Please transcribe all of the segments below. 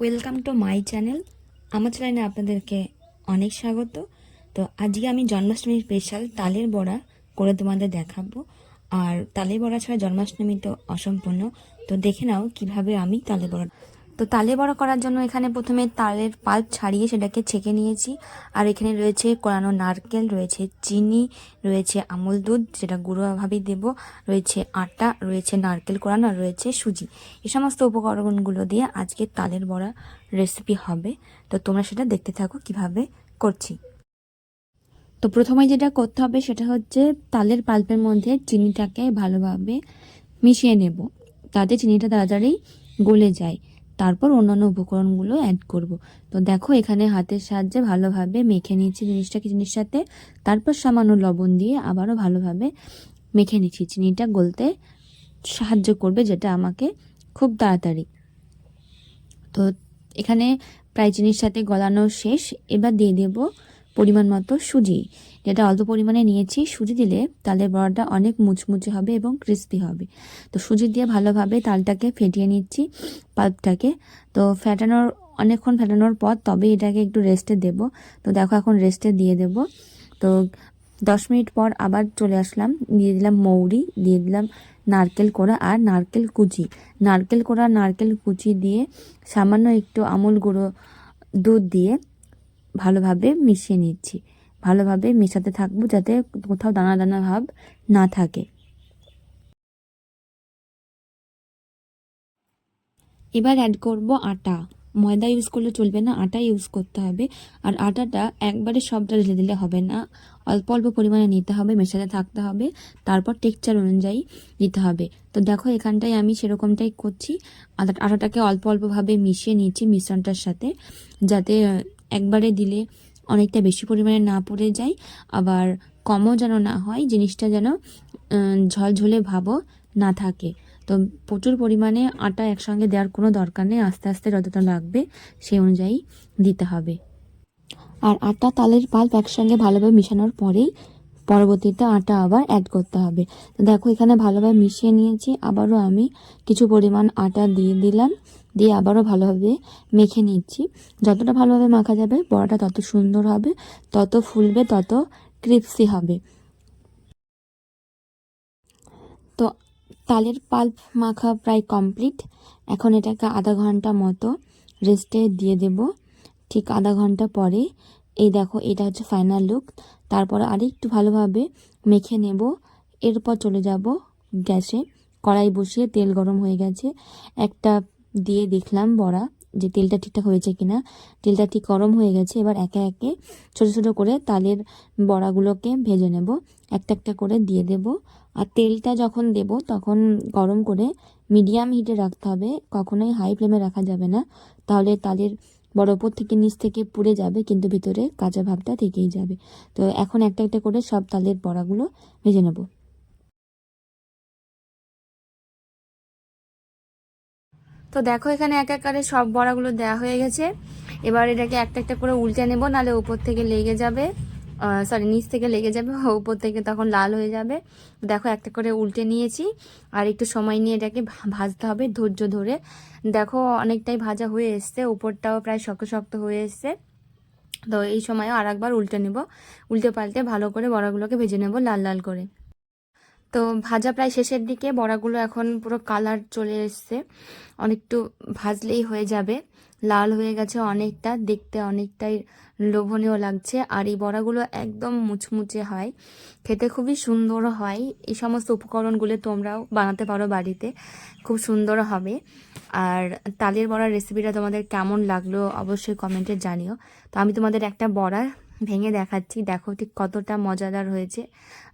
Welcome to my channel আমার চ্যানেলে আপনাদেরকে অনেক স্বাগত। তো আজকে আমি জন্মাষ্টমীর স্পেশাল তালের বড়া করে তোমাদের দেখাবো। আর তালের বড়া ছাড়া জন্মাষ্টমী তো অসম্পূর্ণ। তো দেখে নাও কীভাবে আমি তালের বড়া তো তালে বড়া করার জন্য এখানে প্রথমে তালের পাল্প ছাড়িয়ে সেটাকে ছেঁকে নিয়েছি। আর এখানে রয়েছে কোরানো নারকেল, রয়েছে চিনি, রয়েছে আমুল দুধ, যেটা গুঁড়োভাবেই দেব, রয়েছে আটা, রয়েছে নারকেল কোরানো রয়েছে সুজি। এই সমস্ত উপকরণগুলো দিয়ে আজকে তালের বড়া রেসিপি হবে। তো তোমরা সেটা দেখতে থাকো কীভাবে করছি। তো প্রথমে যেটা করতে হবে সেটা হচ্ছে তালের পাল্পের মধ্যে চিনিটাকে ভালোভাবে মিশিয়ে নেব তাতে চিনিটা তাড়াতাড়ি গলে যায়। তারপর অন্যান্য উপকরণগুলো অ্যাড করব। তো দেখো এখানে হাতের সাহায্যে ভালোভাবে মেখে নিচ্ছি জিনিসটাকে জিনিস সাথে। তারপর সামান্য লবণ দিয়ে আবারও ভালোভাবে মেখে নিচ্ছি। চিনিটা গলতে সাহায্য করবে যেটা আমাকে খুব তাড়াতাড়ি। তো এখানে প্রায় চিনির সাথে গলানো শেষ। এবার দিয়ে দেব পরিমাণ মতো সুজি। যেটা অল্প পরিমাণে নিয়েছি, সুজি দিলে তালের বড়াটা অনেক মুচমুচে হবে এবং ক্রিস্পি হবে। তো সুজি দিয়ে ভালোভাবে তালটাকে ফেটিয়ে নিচ্ছি পাল্পটাকে তো ফেটানোর, অনেকক্ষণ ফেটানোর পর তবে এটাকে একটু রেস্টে দেব। তো দেখো এখন রেস্টে দিয়ে দেব। তো দশ মিনিট পর আবার চলে আসলাম, দিয়ে দিলাম মৌরি, দিয়ে দিলাম নারকেল কোড়া আর নারকেল কুচি। নারকেল কোড়া, নারকেল কুচি দিয়ে সামান্য একটু আমুল গুঁড়ো দুধ দিয়ে ভালোভাবে মিশিয়ে নিচ্ছি। ভালোভাবে মেশাতে থাকব যাতে কোথাও দানা দানা ভাব না থাকে। এবার অ্যাড করব আটা। ময়দা ইউজ করলে চলবে না, আটা ইউজ করতে হবে। আর আটাটা একবারে সবটা ঢেলে দিলে হবে না। অল্প অল্প পরিমাণে নিতে হবে, মেশাতে থাকতে হবে। তারপর টেক্সচার অনুযায়ী দিতে হবে। তো দেখো এখানটায় আমি সেরকমটাই করছি। আটা আটাটাকে অল্প অল্পভাবে মিশিয়ে নিচ্ছি মিশ্রণটার সাথে। যাতে একবারে দিলে অনেকটা বেশি পরিমাণে না পড়ে যায়, আবার কমও যেন না হয়, জিনিসটা যেন ঝলঝলে ভাবও না থাকে। তো প্রচুর পরিমাণে আটা একসঙ্গে দেওয়ার কোনো দরকার নেই, আস্তে আস্তে যতটা লাগবে সেই অনুযায়ী দিতে হবে। আর আটা তালের পাল্প একসঙ্গে ভালোভাবে মিশানোর পরেই পরবর্তীতে আটা আবার অ্যাড করতে হবে। তো দেখো, এখানে ভালোভাবে মিশিয়ে নিয়েছি। আবারও আমি কিছু পরিমাণ আটা দিয়ে দিলাম, দিয়ে আবারও ভালোভাবে মেখে নিচ্ছি। যতটা ভালোভাবে মাখা যাবে, বড়াটা তত সুন্দর হবে, তত ফুলবে, তত ক্রিপসি হবে। তো তালের পাল্প মাখা প্রায় কমপ্লিট। এখন এটাকে আধা ঘণ্টা মতো রেস্টে দিয়ে দেব। ঠিক আধা ঘণ্টা পরে এই দেখো, এটা হচ্ছে ফাইনাল লুক তারপর আরেকটু ভালোভাবে মেখে নেব। এরপর চলে যাব গ্যাসে। কড়াই বসিয়ে তেল গরম হয়ে গেছে। একটা দিয়ে দেখলাম বড়া যে তেলটা ঠিকঠাক হয়েছে কিনা। তেলটা ঠিক গরম হয়ে গেছে। এবার একে একে ছোট ছোট করে তালের বড়াগুলোকে ভেজে নেব। একটা একটা করে দিয়ে দেব। আর তেলটা যখন দেব, তখন গরম করে মিডিয়াম হিটে রাখতে হবে। কখনোই হাই ফ্লেমে রাখা যাবে না। তাহলে তালের বড় ওপর থেকে নিচ থেকে পুড়ে যাবে, কিন্তু ভিতরে কাঁচা ভাবটা থেকেই যাবে। তো এখন একটা একটা করে সব তালের বড়াগুলো ভেজে নেব। তো দেখো এখানে এক একারে সব বড়াগুলো দেওয়া হয়ে গেছে। এবার এটাকে একটা একটা করে উল্টে নেব নালে উপর থেকে লেগে যাবে। সরি নিচ থেকে লেগে যাবে, উপর থেকে তখন লাল হয়ে যাবে। দেখো, একটা করে উল্টে নিয়েছি। আর একটু সময় নিয়ে এটাকে ভাজতে হবে, ধৈর্য ধরে। দেখো, অনেকটাই ভাজা হয়ে এসছে, উপরটাও প্রায় শক্ত শক্ত হয়ে এসছে। তো এই সময়ও আর একবার উল্টে নেব। উল্টে পাল্টে ভালো করে বড়গুলোকে ভেজে নেব লাল লাল করে। তো ভাজা প্রায় শেষের দিকে, বড়াগুলো এখন পুরো কালার চলে এসছে। অনেকটু ভাজলেই হয়ে যাবে। লাল হয়ে গেছে অনেকটা, দেখতে অনেকটাই লোভনীয় লাগছে। আর এই বড়াগুলো একদম মুচমুচে হয়। খেতে খুবই সুন্দর হয়। এই সমস্ত উপকরণগুলো তোমরাও বানাতে পারো বাড়িতে। খুব সুন্দর হবে। আর তালের বড়ার রেসিপিটা তোমাদের কেমন লাগল অবশ্যই কমেন্টে জানিও। তো আমি তোমাদের একটা বড়া ভেঙে দেখাচ্ছি। দেখো ঠিক কতটা মজাদার হয়েছে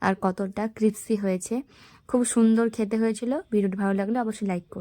আর কতটা ক্রিপসি হয়েছে। খুব সুন্দর খেতে হয়েছিল। ভিডিওটি ভালো লাগলে অবশ্যই লাইক করো।